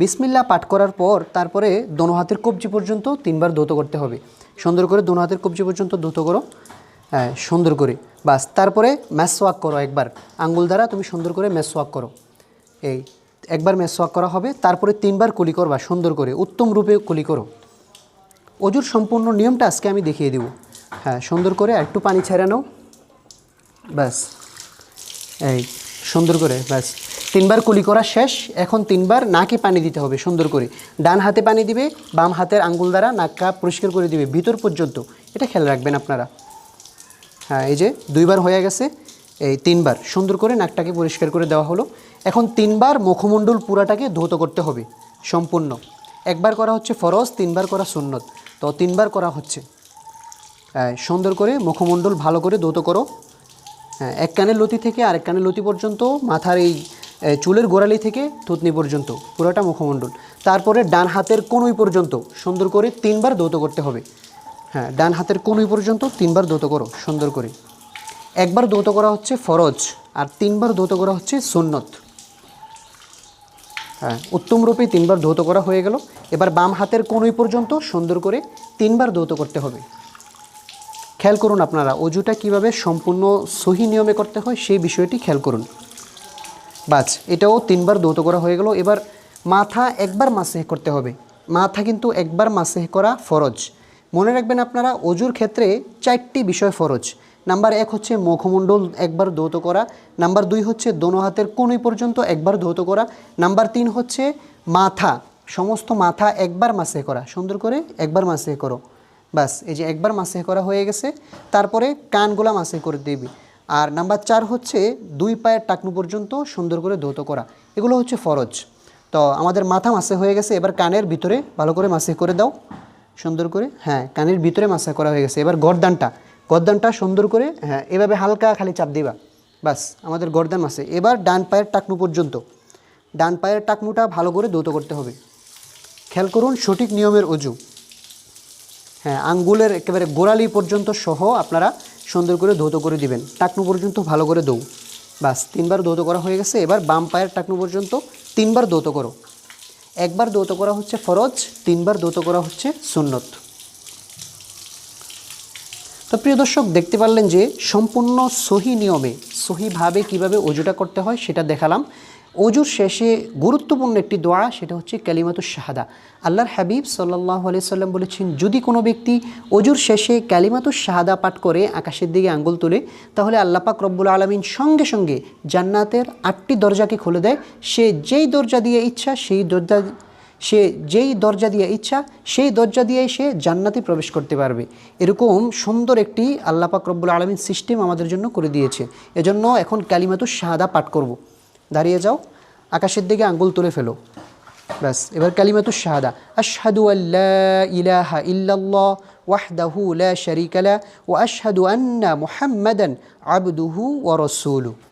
বিসমিল্লা পাঠ করার পর তারপরে দোনো হাতের কবজি পর্যন্ত তিনবার ধৌত করতে হবে। সুন্দর করে দোনো হাতের কবজি পর্যন্ত ধৌত করো। হ্যাঁ সুন্দর করে। বাস, তারপরে ম্যাসওয়াক করো একবার। আঙ্গুল দ্বারা তুমি সুন্দর করে ম্যাসওয়াক করো। এই, একবার ম্যাসওয়াক করা হবে, তারপরে তিনবার কুলি করবা সুন্দর করে। উত্তম রূপে কুলি করো। অজুর সম্পূর্ণ নিয়মটা আজকে আমি দেখিয়ে দেব। হ্যাঁ সুন্দর করে একটু পানি ছেড়ে নাও। ব্যাস এই, সুন্দর করে ব্যাস তিনবার কুলি করা শেষ এখন তিনবার নাকে পানি দিতে হবে সুন্দর করে। ডান হাতে পানি দিবে বাম হাতের আঙ্গুল দ্বারা নাকটা পরিষ্কার করে দিবে ভিতর পর্যন্ত। এটা খেয়াল রাখবেন আপনারা। হ্যাঁ এই যে দুইবার হয়ে গেছে এই তিনবার। সুন্দর করে নাকটাকে পরিষ্কার করে দেওয়া হলো। এখন তিনবার মুখমণ্ডল পুরাটাকে ধৌত করতে হবে সম্পূর্ণ। একবার করা হচ্ছে ফরজ তিনবার করা সুন্নত। তো তিনবার করা হচ্ছে। হ্যাঁ, সুন্দর করে মুখমণ্ডল ভালো করে ধৌত করো। হ্যাঁ এক কানের লতি থেকে আরেক কানের লতি পর্যন্ত মাথার এই চুলের গোড়ালি থেকে থুতনি পর্যন্ত, পুরোটা মুখমণ্ডল। তারপরে ডান হাতের কনুই পর্যন্ত, সুন্দর করে তিনবার ধৌত করতে হবে। হ্যাঁ ডান হাতের কনুই পর্যন্ত তিনবার ধৌত করো, সুন্দর করে। একবার ধৌত করা হচ্ছে ফরজ, আর তিনবার ধৌত করা হচ্ছে সুন্নত। হ্যাঁ উত্তম রূপে তিনবার ধৌত করা হয়ে গেল। এবার বাম হাতের কনুই পর্যন্ত সুন্দর করে তিনবার ধৌত করতে হবে। খেয়াল করুন আপনারা, অজুটা কীভাবে সম্পূর্ণ সহি নিয়মে করতে হয়, সেই বিষয়টি খেয়াল করুন। বাস এটাও তিনবার দৌত করা হয়ে গেল। এবার মাথা একবার মাসেহ করতে হবে। মাথা কিন্তু একবার মাসেহ করা ফরজ। মনে রাখবেন আপনারা, অজুর ক্ষেত্রে চারটি বিষয় ফরজ। নাম্বার এক হচ্ছে মুখমণ্ডল একবার দৌত করা। নাম্বার দুই হচ্ছে দোনো হাতের কোনই পর্যন্ত একবার ধৌত করা। নাম্বার তিন হচ্ছে মাথা, সমস্ত মাথা একবার মাসেহ করা। সুন্দর করে একবার মাসেহ করো। বাস, এই যে একবার মাসেহ করা হয়ে গেছে। তারপরে কানগুলা মাসেহ করে দিবি। আর নাম্বার চার হচ্ছে দুই পায়ের টাকনু পর্যন্ত সুন্দর করে ধৌত করা। এগুলো হচ্ছে ফরজ। তো আমাদের মাথা মাসে হয়ে গেছে, এবার কানের ভিতরে ভালো করে মাসে করে দাও। সুন্দর করে হ্যাঁ কানের ভিতরে মাসা করা হয়ে গেছে। এবার গরদানটা গরদানটা সুন্দর করে হ্যাঁ এভাবে হালকা খালি চাপ দিবা। বাস, আমাদের গরদান মাসে। এবার ডান পায়ের টাকনু পর্যন্ত। ডান পায়ের টাকনুটা ভালো করে ধৌত করতে হবে। খেয়াল করুন, সঠিক নিয়মের অজু। হ্যাঁ আঙ্গুলের একেবারে গোড়ালি পর্যন্ত সহ আপনারা সুন্দর করে ধৌত করে দিবেন। টাকনু পর্যন্ত ভালো করে দৌ বাস, তিনবার ধৌত করা হয়ে গেছে। এবার বাম পায়ের টাকনু পর্যন্ত তিনবার ধৌত করো। একবার দৌত করা হচ্ছে ফরজ, তিনবার দৌত করা হচ্ছে সুন্নত। তো প্রিয় দর্শক, দেখতে পারলেন যে সম্পূর্ণ সহি নিয়মে, সহিভাবে কীভাবে অজুটা করতে হয় সেটা দেখালাম। অজুর শেষে গুরুত্বপূর্ণ একটি দোয়া, সেটা হচ্ছে কালিমাতুর শাহাদা। আল্লাহর হাবিব সাল্লাহ আলি সাল্লাম বলেছেন, যদি কোনো ব্যক্তি অজুর শেষে কালিমাতুর শাহাদা পাঠ করে, আকাশের দিকে আঙ্গুল তোলে, তাহলে আল্লাহ পাক রব্বুল আলমিন সঙ্গে সঙ্গে জান্নাতের আটটি দরজাকে খুলে দেয়। সে যেই দরজা দিয়ে ইচ্ছা, সেই দরজা, সে যেই দরজা দিয়ে ইচ্ছা, সেই দরজা দিয়ে সে জান্নাতে প্রবেশ করতে পারবে। এরকম সুন্দর একটি আল্লাহ পাক রব্বুল আলমিন সিস্টেম আমাদের জন্য করে দিয়েছে। এজন্য এখন কালিমাতু শাহাদা পাঠ করব। দাঁড়িয়ে যাও আকাশের দিকে আঙ্গুল তুলে ফেলো ব্যাস এবার কালিমাতু শাহাদা আশহাদু আল্লাহ ইলাহা ইল্লাল্লাহ ওয়াহদাহু লা শারিকা লা ওয়া আশহাদু আন্না মুহাম্মাদান আবদুহু ওয়া রাসূলুহু